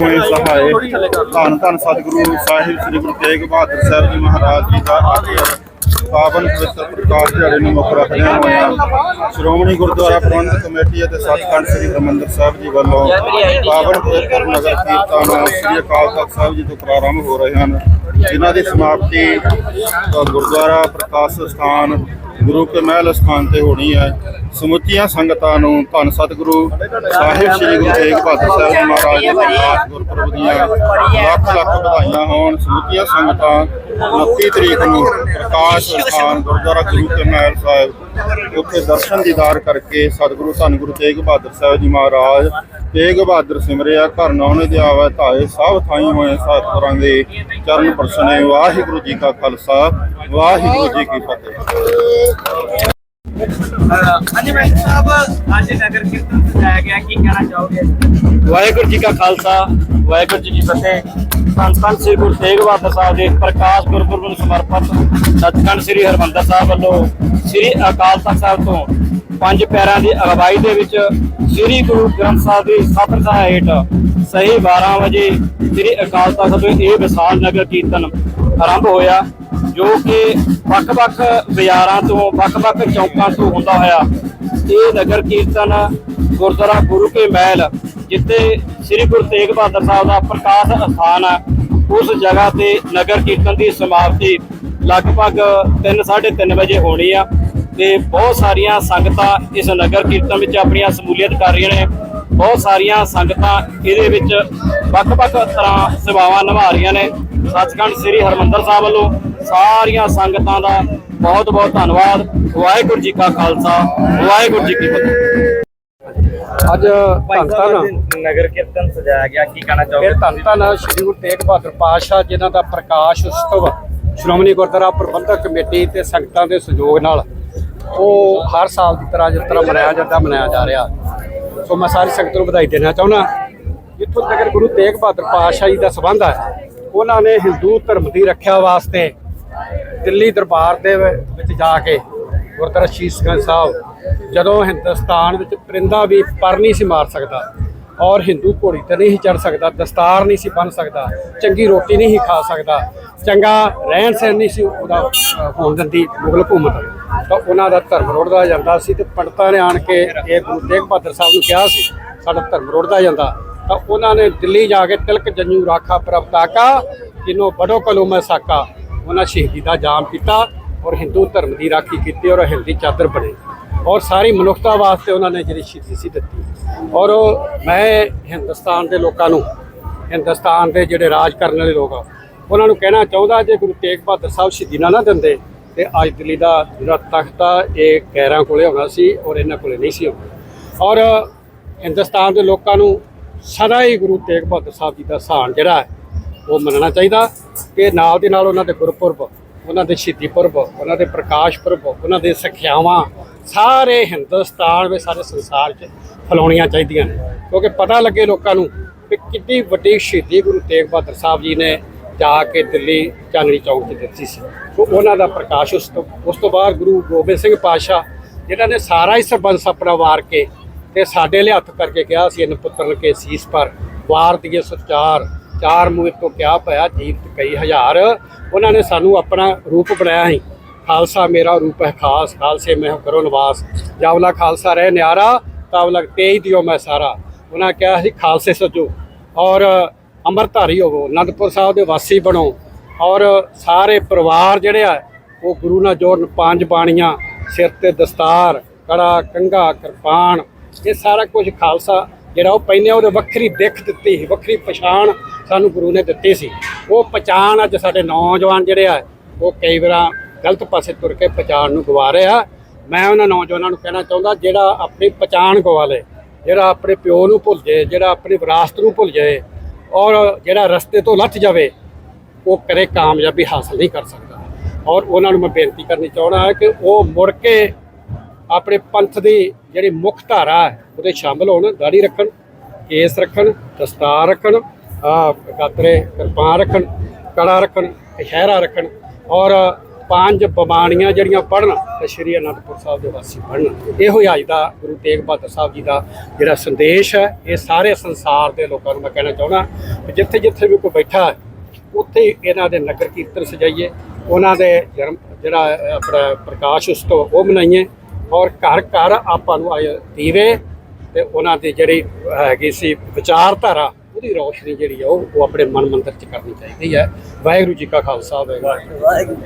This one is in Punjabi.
ਹੋਏ ਸਹਾਏ ਧੰਨ ਧੰਨ ਸਤਿਗੁਰੂ ਸਾਹਿਬ, ਸ੍ਰੀ ਗੁਰੂ ਤੇਗ ਬਹਾਦਰ ਸਾਹਿਬ ਜੀ ਮਹਾਰਾਜ ਜੀ ਦਾ ਅੱਜ ਪਾਵਨ ਪਵਿੱਤਰ ਪ੍ਰਕਾਸ਼ ਦਿਹਾੜੇ ਨੂੰ ਮੁੱਖ ਰੱਖਦਿਆਂ ਹੋਇਆਂ ਸ਼੍ਰੋਮਣੀ ਗੁਰਦੁਆਰਾ ਪ੍ਰਬੰਧਕ ਕਮੇਟੀ ਅਤੇ ਸੱਚਖੰਡ ਸ੍ਰੀ ਹਰਿਮੰਦਰ ਸਾਹਿਬ ਜੀ ਵੱਲੋਂ ਪਾਵਨ ਪਵਿੱਤਰ ਨਗਰ ਕੀਰਤਨ ਸ੍ਰੀ ਅਕਾਲ ਤਖਤ ਸਾਹਿਬ ਜੀ ਤੋਂ ਪ੍ਰਾਰੰਭ ਹੋ ਰਹੇ ਹਨ। ਜਿਨ੍ਹਾਂ ਦੀ ਸਮਾਪਤੀ ਗੁਰਦੁਆਰਾ ਪ੍ਰਕਾਸ਼ ਸਥਾਨ ਗੁਰੂ ਕੇ ਮਹਿਲ ਸਥਾਨ ਤੇ ਹੋਣੀ ਹੈ। ਸਮੁੱਚੀਆਂ ਸੰਗਤਾਂ ਨੂੰ ਧੰਨ ਸਤਿਗੁਰੂ, ਸਾਹਿਬ ਸ੍ਰੀ ਗੁਰੂ ਤੇਗ ਬਹਾਦਰ ਸਾਹਿਬ ਜੀ ਮਹਾਰਾਜ ਦੇ ਪ੍ਰਕਾਸ਼ ਗੁਰਪੁਰਬ ਦੀਆਂ ਲੱਖ ਲੱਖ ਵਧਾਈਆਂ ਹੋਣ। ਸਮੁੱਚੀਆਂ ਸੰਗਤਾਂ 29 ਤਰੀਕ ਨੂੰ ਪ੍ਰਕਾਸ਼ ਸਥਾਨ ਗੁਰਦੁਆਰਾ ਗੁਰੂ ਕੇ ਮਹਿਲ ਸਾਹਿਬ ਉੱਥੇ ਦਰਸ਼ਨ ਦੀਦਾਰ ਕਰਕੇ ਸਤਿਗੁਰੂ ਧੰਨ ਗੁਰੂ ਤੇਗ ਬਹਾਦਰ ਸਾਹਿਬ ਜੀ ਮਹਾਰਾਜ, ਤੇਗ ਬਹਾਦਰ ਸਿਮਰਿਆ, ਘਰ ਨਾਉਣੇ ਦੇ ਆਵੇ, ਧਾਏ ਸਭ ਥਾਈ ਹੋਏ ਸਤਿਗੁਰਾਂ ਦੇ ਚਰਨ ਪਰਸਨੇ। ਵਾਹਿਗੁਰੂ ਜੀ ਕਾ ਖਾਲਸਾ, ਵਾਹਿਗੁਰੂ ਜੀ ਕੀ ਫਤਿਹ। ਹਾਂਜੀ ਮੈਂ ਸਾਹਿਬ, ਅੱਜ ਨਗਰ ਕੀਰਤਨ ਸਜਾਇਆ ਗਿਆ, ਕੀ ਕਹਿਣਾ ਚਾਹੋਗੇ? ਵਾਹਿਗੁਰੂ ਜੀ ਕਾ ਖਾਲਸਾ, ਵਾਹਿਗੁਰੂ ਜੀ ਕੀ ਫਤਿਹ। ਸੰਤ ਸੰਤ ਸ੍ਰੀ ਗੁਰੂ ਤੇਗ ਬਹਾਦਰ ਸਾਹਿਬ ਦੇ ਪ੍ਰਕਾਸ਼ ਗੁਰਪੁਰਬ ਨੂੰ ਸਮਰਪਿਤ ਸੱਚਖੰਡ ਸ੍ਰੀ ਹਰਿਮੰਦਰ ਸਾਹਿਬ ਵੱਲੋਂ ਸ੍ਰੀ ਅਕਾਲ ਤਖਤ ਸਾਹਿਬ ਤੋਂ ਪੰਜ ਪਿਆਰਿਆਂ ਦੀ ਅਗਵਾਈ ਦੇ ਵਿੱਚ ਸ੍ਰੀ ਗੁਰੂ ਗ੍ਰੰਥ ਸਾਹਿਬ ਦੀ ਸਤਿ ਸਾਹਿਬ ਹੇਠ ਸਹੀ 12 ਵਜੇ ਸ੍ਰੀ ਅਕਾਲ ਤਖਤ ਤੋਂ ਇਹ ਵਿਸ਼ਾਲ ਨਗਰ ਕੀਰਤਨ ਆਰੰਭ ਹੋਇਆ। ਜੋ ਕਿ ਵੱਖ-ਵੱਖ ਬਾਜ਼ਾਰਾਂ ਤੋਂ, ਵੱਖ-ਵੱਖ ਚੌਕਾਂ ਤੋਂ ਹੁੰਦਾ ਹੋਇਆ, ਇਹ ਨਗਰ ਕੀਰਤਨ ਗੁਰਦੁਆਰਾ ਗੁਰੂ ਕੇ ਮਹਿਲ, ਜਿੱਥੇ ਸ੍ਰੀ ਗੁਰੂ ਤੇਗ ਬਹਾਦਰ ਸਾਹਿਬ ਦਾ ਪ੍ਰਕਾਸ਼ ਅਸਥਾਨ ਹੈ, ਉਸ ਜਗ੍ਹਾ ਤੇ ਨਗਰ ਕੀਰਤਨ ਦੀ ਸਮਾਪਤੀ ਲਗਭਗ 3:30 ਵਜੇ ਹੋਣੀ ਆ, ਤੇ ਬਹੁਤ ਸਾਰੀਆਂ ਸੰਗਤਾਂ ਇਸ ਨਗਰ ਕੀਰਤਨ ਵਿੱਚ ਆਪਣੀਆਂ ਸਮੂਲੀਅਤ ਕਰ ਰਹੀਆਂ ਨੇ। ਬਹੁਤ ਸਾਰੀਆਂ ਸੰਗਤਾਂ ਇਹਦੇ ਵਿੱਚ ਵੱਖ-ਵੱਖ ਤਰ੍ਹਾਂ ਸੇਵਾਵਾਂ ਨਿਭਾ ਰਹੀਆਂ ਨੇ। ਸੱਚਖੰਡ ਸ੍ਰੀ ਹਰਮੰਦਰ ਸਾਹਿਬ ਵੱਲੋਂ ਸਾਰੀਆਂ ਸੰਗਤਾਂ ਦਾ ਬਹੁਤ-ਬਹੁਤ ਧੰਨਵਾਦ। ਵਾਹਿਗੁਰੂ ਜੀ ਕਾ ਖਾਲਸਾ ਵਾਹਿਗੁਰੂ ਜੀ ਕੀ ਫਤਿਹ। ਅੱਜ ਧੰਨ ਨਗਰ ਕੀਰਤਨ ਸਜਾਇਆ ਗਿਆ ਕੀ ਕਹਿਣਾ ਚਾਹੋਗੇ? ਧੰਨ ਧੰਨ ਸ਼੍ਰੀ ਗੁਰੂ ਤੇਗ ਬਹਾਦਰ ਪਾਤਸ਼ਾਹ ਜਿਨ੍ਹਾਂ ਦਾ ਪ੍ਰਕਾਸ਼ ਉਤਸਵ ਸ਼੍ਰੋਮਣੀ ਗੁਰਦੁਆਰਾ ਪ੍ਰਬੰਧਕ ਕਮੇਟੀ ਤੇ ਸੰਗਤਾਂ ਦੇ ਸਹਿਯੋਗ ਨਾਲ ਉਹ ਹਰ ਸਾਲ ਦੀ ਤਰ੍ਹਾਂ ਜਿਸ ਤਰ੍ਹਾਂ ਮਨਾਇਆ ਜਾਂਦਾ ਮਨਾਇਆ ਜਾ ਰਿਹਾ। ਸੋ ਮੈਂ ਸਾਰੀ ਸੰਗਤ ਨੂੰ ਵਧਾਈ ਦੇਣਾ ਚਾਹੁੰਦਾ ਜਿੱਥੋਂ ਤੱਕ ਗੁਰੂ ਤੇਗ ਬਹਾਦਰ ਪਾਤਸ਼ਾਹ ਜੀ ਦਾ ਸਬੰਧ ਹੈ ਉਹਨਾਂ ਨੇ ਹਿੰਦੂ ਧਰਮ ਦੀ ਰੱਖਿਆ ਵਾਸਤੇ ਦਿੱਲੀ ਦਰਬਾਰ ਦੇ ਵਿੱਚ ਜਾ ਕੇ ਗੁਰਦੁਆਰਾ ਸ਼ੀਸ਼ ਗੰਜ ਸਾਹਿਬ, ਜਦੋਂ ਹਿੰਦੁਸਤਾਨ ਵਿੱਚ ਪਰਿੰਦਾ ਵੀ ਪਰ ਨਹੀਂ ਸੀ ਮਾਰ ਸਕਦਾ ਔਰ ਹਿੰਦੂ ਘੋੜੀ ਤੇ ਨਹੀਂ ਚੜ ਸਕਦਾ, ਦਸਤਾਰ ਨਹੀਂ ਸੀ ਬੰਨ ਸਕਦਾ, ਚੰਗੀ ਰੋਟੀ ਨਹੀਂ ਸੀ ਖਾ ਸਕਦਾ, ਚੰਗਾ ਰਹਿਣ ਸਹਿਣ ਨਹੀਂ ਸੀ ਉਹਦਾ ਹੋਣ ਦਿੰਦੀ ਮੁਗਲ ਹਕੂਮਤ। ਤਾਂ ਉਹਨਾਂ ਦਾ ਧਰਮ ਰੋੜਦਾ ਜਾਂਦਾ ਸੀ ਤੇ ਪੰਡਤਾਂ ਨੇ ਆਣ ਕੇ ਇਹ ਗੁਰੂ ਤੇਗ ਬਹਾਦਰ ਸਾਹਿਬ ਨੂੰ ਕਿਹਾ ਸੀ, ਸਾਡਾ ਧਰਮ ਰੋੜਦਾ ਜਾਂਦਾ। ਤਾਂ ਉਹਨਾਂ ਨੇ ਦਿੱਲੀ ਜਾ ਕੇ ਤਿਲਕ ਜੰਜੂ ਰਾਖਾ ਪ੍ਰਭਤਾਕਾ, ਕਿਨੋ ਬੜੋ ਕਲੂਮੈ ਸਾਕਾ ਉਹਨਾਂ ਸ਼ਹੀਦੀ ਦਾ ਜਾਮ ਕੀਤਾ ਔਰ ਹਿੰਦੂ ਧਰਮ ਦੀ ਰਾਖੀ ਕੀਤੀ ਔਰ ਹਿੰਦੀ ਚਾਦਰ ਬਣੇ। ਔਰ ਸਾਰੀ ਮਨੁੱਖਤਾ ਵਾਸਤੇ ਉਹਨਾਂ ਨੇ ਜਿਹੜੀ ਸ਼ਹੀਦੀ ਸੀ ਦਿੱਤੀ। ਔਰ ਮੈਂ ਹਿੰਦੁਸਤਾਨ ਦੇ ਲੋਕਾਂ ਨੂੰ, ਹਿੰਦੁਸਤਾਨ ਦੇ ਜਿਹੜੇ ਰਾਜ ਕਰਨ ਵਾਲੇ ਲੋਕ ਆ, ਉਹਨਾਂ ਨੂੰ ਕਹਿਣਾ ਚਾਹੁੰਦਾ ਜੇ ਗੁਰੂ ਤੇਗ ਬਹਾਦਰ ਸਾਹਿਬ ਸ਼ਹੀਦੀ ਨਾ ਨਾ ਦਿੰਦੇ, ਤੇ ਅੱਜ ਦਿੱਲੀ ਦਾ ਜਿਹੜਾ ਤਖਤ ਆ ਇਹ ਗੈਰਾਂ ਕੋਲੇ ਹੋਣਾ ਸੀ ਔਰ ਇਹਨਾਂ ਕੋਲੇ ਨਹੀਂ ਸੀ ਹੋਣਾ ਔਰ ਹਿੰਦੁਸਤਾਨ ਦੇ ਲੋਕਾਂ ਨੂੰ ਸਦਾ ਹੀ ਗੁਰੂ ਤੇਗ ਬਹਾਦਰ ਸਾਹਿਬ ਜੀ ਦਾ ਸਹਾਨ ਜਿਹੜਾ ਹੈ ਉਹ ਮੰਨਣਾ ਚਾਹੀਦਾ ਕਿ ਨਾਲ ਦੇ ਨਾਲ ਉਹਨਾਂ ਦੇ ਗੁਰਪੁਰਬ, ਉਹਨਾਂ ਦੇ ਸ਼ਹੀਦੀ ਪੁਰਬ, ਉਹਨਾਂ ਦੇ ਪ੍ਰਕਾਸ਼ ਪੁਰਬ, ਉਹਨਾਂ ਦੇ ਸਿੱਖਿਆਵਾਂ, ਸਾਰੇ ਹਿੰਦੁਸਤਾਨ ਵਿੱਚ ਸਾਰੇ ਸੰਸਾਰ 'ਚ ਫੈਲਾਉਣੀਆਂ ਚਾਹੀਦੀਆਂ ਨੇ। ਕਿਉਂਕਿ ਪਤਾ ਲੱਗੇ ਲੋਕਾਂ ਨੂੰ ਕਿ ਕਿੰਨੀ ਵੱਡੀ ਸ਼ਹੀਦੀ ਗੁਰੂ ਤੇਗ ਬਹਾਦਰ ਸਾਹਿਬ ਜੀ ਨੇ ਜਾ ਕੇ ਦਿੱਲੀ ਚਾਂਦਨੀ ਚੌਕ 'ਚ ਦਿੱਤੀ ਸੀ। ਸੋ ਉਹਨਾਂ ਦਾ ਪ੍ਰਕਾਸ਼ ਉਸ ਤੋਂ ਉਸ ਤੋਂ ਬਾਅਦ ਗੁਰੂ ਗੋਬਿੰਦ ਸਿੰਘ ਪਾਤਸ਼ਾਹ, ਜਿਨ੍ਹਾਂ ਨੇ ਸਾਰਾ ਹੀ ਸਰਬੰਸ ਆਪਣਾ ਵਾਰ ਕੇ ਤੇ ਸਾਡੇ ਲਈ ਹੱਥ ਕਰਕੇ ਕਿਹਾ ਸੀ, ਇਹਨ ਪੁੱਤਰਨ ਕੇ ਸੀਸ ਪਰ ਵਾਰ ਦੀਏ ਸਚਾਰ ਚਾਰ ਮੂਹੇ ਤੋਂ ਕਿਆ ਭਇਆ ਜੀਤ ਕਈ ਹਜ਼ਾਰ। ਉਹਨਾਂ ਨੇ ਸਾਨੂੰ ਆਪਣਾ ਰੂਪ ਬਣਾਇਆ ਸੀ। ਖਾਲਸਾ ਮੇਰਾ ਰੂਪ ਹੈ ਖਾਸ, ਖਾਲਸੇ ਮੈਂ ਕਰੋ ਨਿਵਾਸ। ਜਾਵਲਾ ਖਾਲਸਾ ਰਹਿ ਨਿਆਰਾ ਤਾਵਲਕ ਤੇਜ ਦਿਓ ਮੈਂ ਸਾਰਾ। ਉਹਨਾਂ ਕਿਹਾ ਸੀ, ਖਾਲਸੇ ਸਜੋ, ਔਰ ਅੰਮ੍ਰਿਤਧਾਰੀ ਹੋਵੋ, ਅਨੰਦਪੁਰ ਸਾਹਿਬ ਦੇ ਵਾਸੀ ਬਣੋ, ਔਰ ਸਾਰੇ ਪਰਿਵਾਰ ਜਿਹੜੇ ਆ, ਉਹ ਗੁਰੂ ਨਾਲ ਜੋੜਨ, ਪੰਜ ਬਾਣੀਆਂ, ਸਿਰ ਤੇ ਦਸਤਾਰ, ਕੜਾ, ਕੰਘਾ, ਕਿਰਪਾਨ, ਇਹ ਸਾਰਾ ਕੁਝ ਖਾਲਸਾ ਜਿਹੜਾ ਉਹ ਪਹਿਨੇ ਉਹਦੇ ਵੱਖਰੀ ਦਿੱਖ ਦਿੱਤੀ ਸੀ, ਵੱਖਰੀ ਪਛਾਣ ਸਾਨੂੰ ਗੁਰੂ ਨੇ ਦਿੱਤੀ ਸੀ। ਉਹ ਪਛਾਣ ਅੱਜ ਸਾਡੇ ਨੌਜਵਾਨ ਜਿਹੜੇ ਆ, ਉਹ ਕਈ ਵਾਰਾਂ ਗਲਤ ਪਾਸੇ ਤੁਰ ਕੇ ਪਛਾਣ ਨੂੰ ਗਵਾ ਰਹੇ ਆ। ਮੈਂ ਉਹਨਾਂ ਨੌਜਵਾਨਾਂ ਨੂੰ ਕਹਿਣਾ ਚਾਹੁੰਦਾ, ਜਿਹੜਾ ਆਪਣੀ ਪਛਾਣ ਗਵਾ ਲੇ, ਜਿਹੜਾ ਆਪਣੇ ਪਿਓ ਨੂੰ ਭੁੱਲ ਜਾਏ, ਜਿਹੜਾ ਆਪਣੀ ਵਿਰਾਸਤ ਨੂੰ ਭੁੱਲ ਜਾਏ, ਔਰ ਜਿਹੜਾ ਰਸਤੇ ਤੋਂ ਲੱਥ ਜਾਵੇ, ਉਹ ਕਦੇ ਕਾਮਯਾਬੀ ਹਾਸਲ ਨਹੀਂ ਕਰ ਸਕਦਾ। ਔਰ ਉਹਨਾਂ ਨੂੰ ਮੈਂ ਬੇਨਤੀ ਕਰਨੀ ਚਾਹਣਾ ਹੈ ਕਿ ਉਹ ਮੁੜ ਕੇ ਆਪਣੇ ਪੰਥ ਦੀ ਜਿਹੜੀ ਮੁੱਖ ਧਾਰਾ ਹੈ, ਉਹਦੇ ਸ਼ਾਮਲ ਹੋਣ, ਦਾੜੀ ਰੱਖਣ, ਕੇਸ ਰੱਖਣ, ਦਸਤਾਰ ਰੱਖਣ, ਆ ਗਾਤਰੇ ਕਿਰਪਾਨ ਰੱਖਣ, ਕੜਾ ਰੱਖਣ ਸ਼ਹਿਰਾ ਰੱਖਣ ਔਰ ਪੰਜ ਬਮਾਣੀਆਂ ਜਿਹੜੀਆਂ ਪੜਨ ਤੇ ਸ਼੍ਰੀ ਅਨੰਦਪੁਰ ਸਾਹਿਬ ਦੇ ਵਾਸੀ ਪੜਨ ਇਹੋ ਹੀ ਅੱਜ ਦਾ ਗੁਰੂ ਤੇਗ ਬਹਾਦਰ ਸਾਹਿਬ ਜੀ ਦਾ ਜਿਹੜਾ ਸੰਦੇਸ਼ ਹੈ, ਇਹ ਸਾਰੇ ਸੰਸਾਰ ਦੇ ਲੋਕਾਂ ਨੂੰ ਮੈਂ ਕਹਿਣਾ ਚਾਹੁੰਦਾ ਕਿ ਜਿੱਥੇ ਜਿੱਥੇ ਵੀ ਕੋਈ ਬੈਠਾ ਉੱਥੇ ਇਹਨਾਂ ਦੇ ਨਗਰ ਕੀਰਤਨ ਸਜਾਈਏ, ਉਹਨਾਂ ਦੇ ਜਨਮ ਜਿਹੜਾ ਆਪਣਾ ਪ੍ਰਕਾਸ਼ ਉਤਸਵ ਉਹ ਮਨਾਈਏ ਔਰ ਘਰ ਘਰ ਆਪਾਂ ਨੂੰ ਆਏ ਦੀਵੇ ਤੇ ਉਹਨਾਂ ਦੀ ਜਿਹੜੀ ਹੈਗੀ ਸੀ ਵਿਚਾਰਧਾਰਾ, ਉਹਦੀ ਰੌਸ਼ਨੀ ਜਿਹੜੀ ਆ, ਉਹ ਉਹ ਆਪਣੇ ਮਨ ਮੰਦਰ ਚ ਕਰਨੀ ਚਾਹੀਦੀ ਹੈ। ਵਾਹਿਗੁਰੂ ਜੀ ਕਾ ਖਾਲਸਾ, ਵਾਹਿਗੁਰੂ ਜੀ